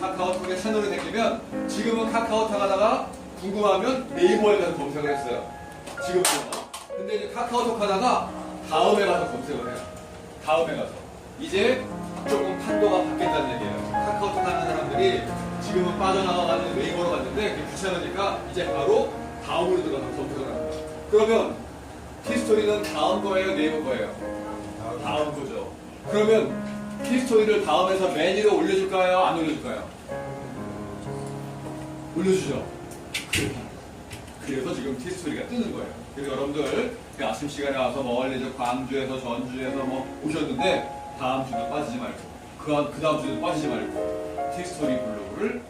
카카오톡에 채널이 생기면 지금은 카카오톡 하다가 궁금하면 네이버에 가서 검색을 했어요. 지금은. 근데 이제 카카오톡 하다가 다음에 가서 검색을 해요. 다음에 가서. 이제 조금 판도가 바뀌었다는 얘기예요. 카카오톡 하는 사람들이 지금은 빠져나가가지고 네이버로 갔는데 그게 귀찮으니까 이제 바로 다음으로 들어가서 검색을 합니다. 그러면 히스토리는 다음 거예요, 네이버 거예요? 다음 거죠. 그러면 히스토리를 다음에서 맨 위로 올려줄까요? 안 올려줄까요? 올려주죠. 그래. 그래서 지금 히스토리가 뜨는 거예요. 그래서 여러분들 그 아침 시간에 와서 멀리 저 광주에서 전주에서 뭐 오셨는데 다음 주는 빠지지 말고 그, 그 다음 주는 빠지지 말고 히스토리 블로그를